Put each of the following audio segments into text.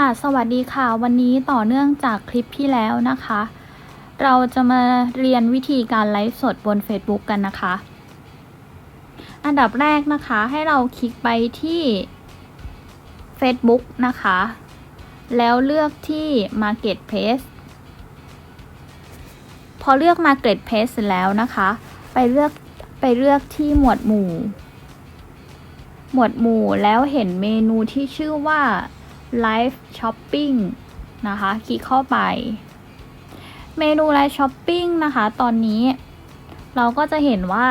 ค่ะสวัสดีค่ะ วันนี้ต่อเนื่องจากคลิปที่แล้วนะคะ เราจะมาเรียนวิธีการไลฟ์สดบน Facebook กันนะคะ อันดับแรกนะคะให้เราคลิกไปที่ Facebook นะคะ แล้วเลือกที่ Marketplace พอเลือก Marketplace เสร็จแล้วนะคะ ไปเลือกไปเลือกที่หมวดหมู่ หมวดหมู่แล้วเห็นเมนูที่ชื่อว่า Live Shopping นะคะ คลิกเข้าไป เมนู Live Shopping นะคะ ตอนนี้เราก็จะเห็นว่า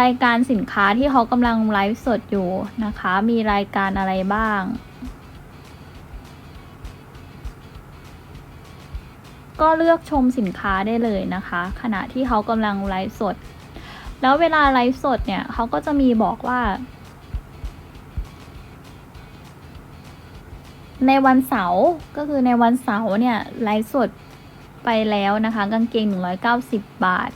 รายการสินค้าที่เขากำลังไลฟ์สดอยู่นะคะ มีรายการอะไรบ้าง ก็เลือกชมสินค้าได้เลยนะคะ ขณะที่เขากำลังไลฟ์สด แล้วเวลาไลฟ์สดเนี่ยเขาก็จะมีบอกว่า ในวันเสาร์ก็คือในวันเสาร์เนี่ยไลฟ์สดไปแล้วนะคะ กางเกง 190 บาท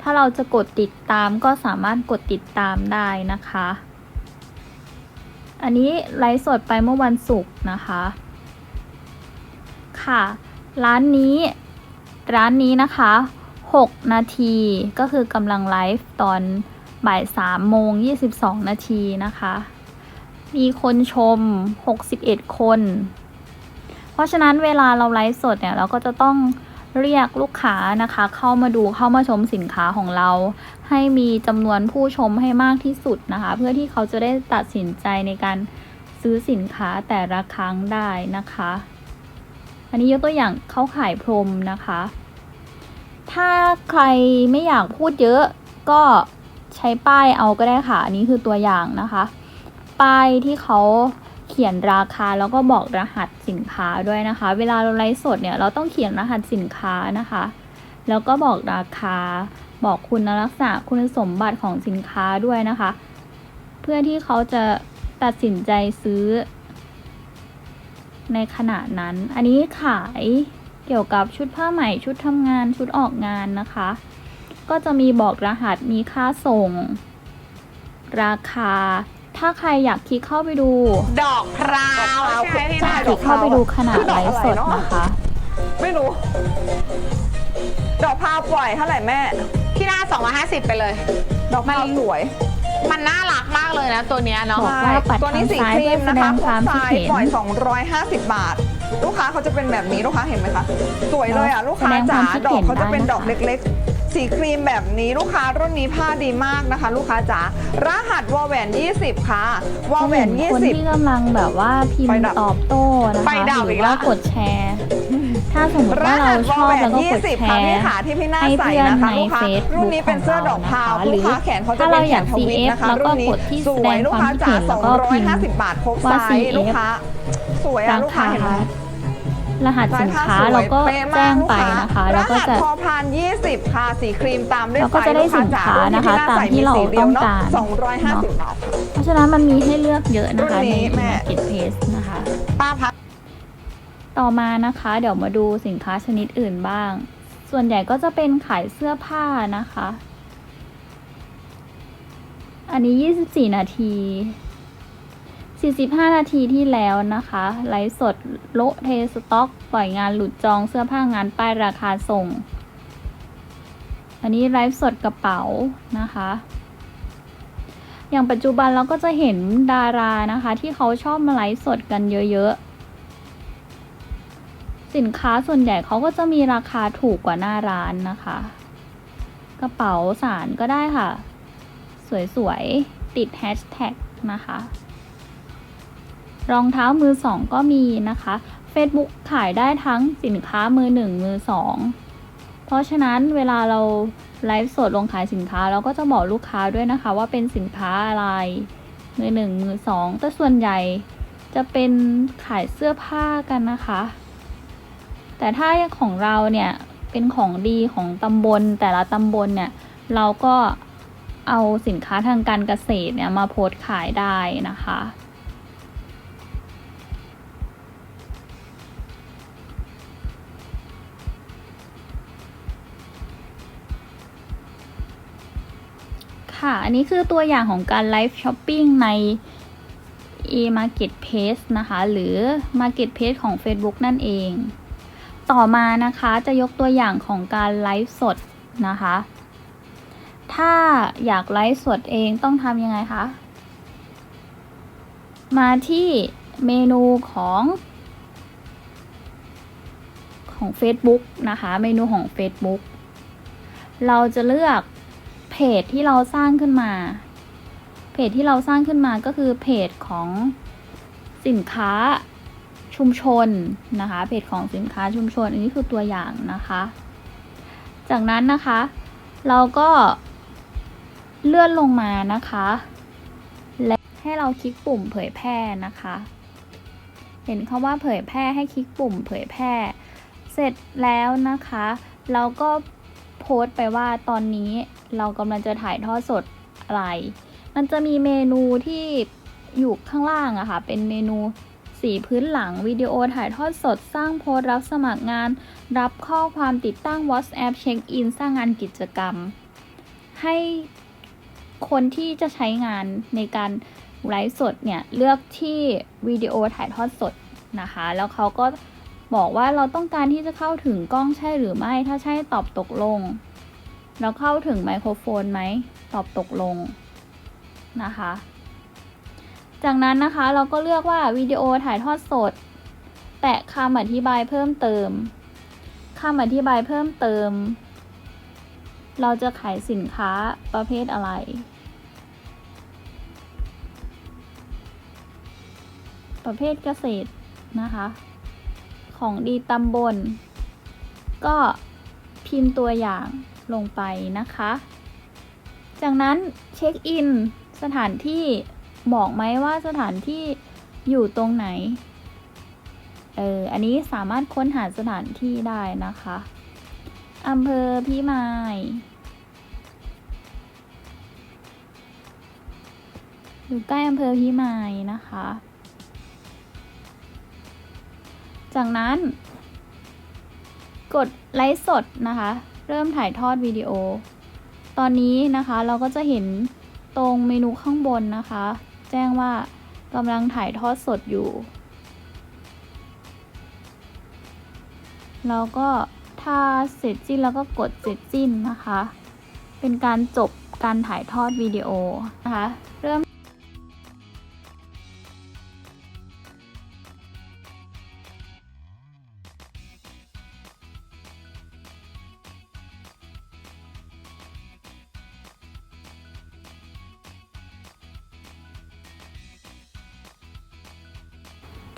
ถ้าเราจะกดติดตามก็สามารถกดติดตามได้นะคะ อันนี้ไลฟ์สดไปเมื่อวันศุกร์นะคะ ค่ะ ร้านนี้ร้านนี้นะคะ 6 นาทีก็คือกำลังไลฟ์ตอนบ่าย3โมง22 นาทีนะคะ มีคนชม 61 คน เพราะฉะนั้นเวลาเราไลฟ์สดเนี่ย เราก็จะต้องเรียกลูกค้านะคะ เข้ามาดูเข้ามาชมสินค้าของเรา ให้มีจำนวนผู้ชมให้มากที่สุดนะคะ เพื่อที่เขาจะได้ตัดสินใจในการซื้อสินค้าแต่ละครั้งได้นะคะ อันนี้ยกตัวอย่างเขาขายพรมนะคะ ถ้าใครไม่อยากพูดเยอะก็ใช้ป้ายเอาก็ได้ค่ะ อันนี้คือตัวอย่างนะคะ ป้ายที่เขาเขียนราคาแล้วก็บอกรหัสสินค้าด้วยนะคะ เวลาเราไลฟ์สดเนี่ยเราต้องเขียนรหัสสินค้านะคะ แล้วก็บอกราคา บอกคุณลักษณะคุณสมบัติของสินค้าด้วยนะคะ เพื่อที่เขาจะตัดสินใจซื้อ ในขณะนั้น อันนี้ขายเกี่ยวกับชุดผ้าไหมชุดทำงานชุดออกงานนะคะ ก็จะมีบอกรหัสมีค่าส่ง ราคา ถ้าใครอยากคลิกเข้าไปดู ดอกพร้าวใช่ไหมพี่คนายลิกเข้าไปดูขนาดไลฟ์สดนะคะ ไม่รู้ ดอกพร้าวปล่อยเท่าไหร่แม่ พี่นา250 ไปเลย ดอกพร้าวสวย มันน่ารักมากเลยนะ ตัวเนี้ยเนาะบอกว่าปัดตัวนี้ทางสีซ้ายครีมนะคะเพื่อแสดงความคิดเห็นปล่อย 250 บาท ลูกค้าเขาจะเป็นแบบนี้ลูกค้าเห็นไหมคะ สวยเลยอะ ลูกค้าแสดงคจ๋าวามคิดดอเห็กนเขาจะเป็นได้นะคะดอกเล็กๆ สีครีมแบบนี้ลูกค้ารุ่นนี้ผ้าดีมากนะคะ ลูกค้าจ๋ารหัสวอลแหวน 20 ค่ะวอลแหวนคนที่20กำลังแบบว่าพิมไฟพ์ดับตอบโต้นะไฟคะดับหรือีอกแล้วว่ากดแชร์ ถ้าสมมติรว่าหัเราสชวอลอบแหวแล้วนก็กด20แชค่ะพี่ร์ขาที่พี่หน้าให้ใส่เพื่อนนะคะในลูกค้า Facebook รุ่นนี้เป็นเสื้อดอกพร้าวของเรานะคะลูกค้าแขนเขาจะถ้าเป็เรานอแขยากนทวิต CF นะคะแล้วก็รุ่นนี้กดที่สวยแสดงลูกค้าจ๋าความคิดเห็นแล้วก็พิมพ์250บาทครบว่าไซส์ CF ลูกค้าสวยอะราลูกค้าคาเห็นไหม รหัสสินค้าสวยเราก็ป๊ะมแจ้งลูไปค้านะคะรแล้วก็หัสจะพอพาน20 ค่ะ สีครีมตามด้วยเราก็จะได้ฟลูสินค้านะคะจ๋ตามที่เราสีดียวต้องเนะการ250บาทเพราะฉะนั้นมันมีให้เลือกเยอะนะคะรุ่นในนี้แม่ Marketplace นะคะป้าพักต่อมานะคะ เดี๋ยวมาดูสินค้าชนิดอื่นบ้าง ส่วนใหญ่ก็จะเป็นขายเสื้อผ้านะคะ อันนี้ 24 นาที 45 นาทีที่แล้วนะคะ ไลฟ์สดโละเทสต็อก ปล่อยงานหลุดจองเสื้อผ้างานป้ายราคาส่ง อันนี้ไลฟ์สดกระเป๋านะคะ อย่างปัจจุบันเราก็จะเห็นดารานะคะ ที่เขาชอบมาไลฟ์สดกันเยอะๆ สินค้าส่วนใหญ่เขาก็จะมีราคาถูกกว่าหน้าร้านนะคะ กระเป๋าสารก็ได้ค่ะ สวยๆ ติดแฮชแท็กนะคะ รองเท้ามือสองก็มีนะคะ Facebook ขายได้ทั้งสินค้ามือหนึ่งมือสองเพราะฉะนั้นเวลาเราไลฟ์สดลงขายสินค้าเราก็จะบอกลูกค้าด้วยนะคะ ว่าเป็นสินค้าอะไร มือหนึ่งมือสองแต่ส่วนใหญ่จะเป็นขายเสื้อผ้ากันนะคะ แต่ถ้าของเราเนี่ยเป็นของดีของตำบลแต่ละตำบลเนี่ยเราก็เอาสินค้าทางการเกษตรเนี่ยมาโพสต์ขายได้นะคะ ค่ะ อันนี้คือตัวอย่างของการไลฟ์ช้อปปิ้งใน e-marketplace นะคะ หรือ marketplace ของ Facebook นั่นเอง ต่อมานะคะจะยกตัวอย่างของการไลฟ์สดนะคะ ถ้าอยากไลฟ์สดเองต้องทำยังไงคะ มาที่เมนูของของ Facebook นะคะ เมนูของ Facebook เราจะเลือก จที่เราสร้างขึ้นมา เพจที่เราสร้างขึ้นมาก็คือเพจของสินค้าชุมชนนะคะ เพจของสินค้าชุมชน อันนี้คือตัวอย่างนะคะ จากนั้นนะคะ เราก็เลื่อนลงมานะคะ และให้เราคลิกปุ่มเผยแพร่นะคะ เห็นคำว่าเผยแพร่ให้คลิกปุ่มเผยแพร่ เสร็จแล้วนะคะ เราก็ โพสต์ไปว่าตอนนี้เรากำลังจะถ่ายทอดสดอะไร มันจะมีเมนูที่อยู่ข้างล่างอะค่ะ เป็นเมนูสีพื้นหลังวิดีโอถ่ายทอดสดสร้างโพสต์รับสมัครงาน รับข้อความติดตั้ง WhatsApp เช็คอินสร้างงานกิจกรรม ให้คนที่จะใช้งานในการไลฟ์สดเนี่ย เลือกที่วิดีโอถ่ายทอดสดนะคะ แล้วเขาก็ บอกว่าเราต้องการที่จะเข้าถึงกล้องใช่หรือไม่ ถ้าใช่ตอบตกลง เราเข้าถึงไมโครโฟนไหม ตอบตกลงนะคะ จากนั้นนะคะเราก็เลือกว่าวิดีโอถ่ายทอดสด แปะคำอธิบายเพิ่มเติมคำอธิบายเพิ่มเติม เราจะขายสินค้าประเภทอะไรประเภทเกษตรนะคะ ของดีตำบล ก็พิมพ์ตัวอย่างลงไปนะคะ จากนั้นเช็คอินสถานที่บอกไหมว่าสถานที่อยู่ตรงไหน เออ อันนี้สามารถค้นหาสถานที่ได้นะคะอำเภอพิมายอยู่ใกล้อำเภอพิมายนะคะ จากนั้น กดไลฟ์สดนะคะ เริ่มถ่ายทอดวิดีโอ ตอนนี้นะคะเราก็จะเห็นตรงเมนูข้างบนนะคะ แจ้งว่ากำลังถ่ายทอดสดอยู่แล้วก็ถ้าเสร็จสิ้นแล้วก็กดเสร็จสิ้นนะคะ เป็นการจบการถ่ายทอดวิดีโอนะคะ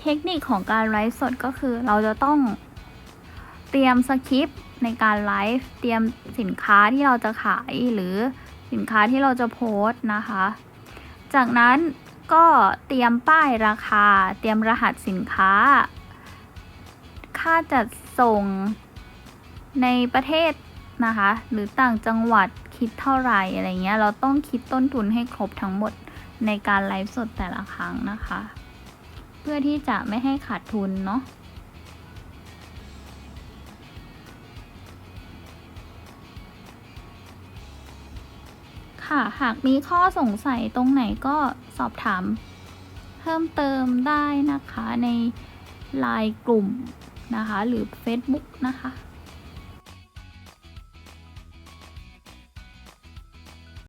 เทคนิคของการไลฟ์สดก็คือเราจะต้องเตรียมสคริปต์ในการไลฟ์เตรียมสินค้าที่เราจะขายหรือสินค้าที่เราจะโพสต์นะคะ จากนั้นก็เตรียมป้ายราคา เตรียมรหัสสินค้า ค่าจัดส่งในประเทศนะคะ หรือต่างจังหวัดคิดเท่าไหร่อะไรเงี้ย เราต้องคิดต้นทุนให้ครบทั้งหมดในการไลฟ์สดแต่ละครั้งนะคะ เพื่อที่จะไม่ให้ขาดทุนเนาะค่ะหากมีข้อสงสัยตรงไหนก็สอบถาม เพิ่มเติมได้นะคะในไลน์กลุ่มนะคะ หรือ Facebook นะคะ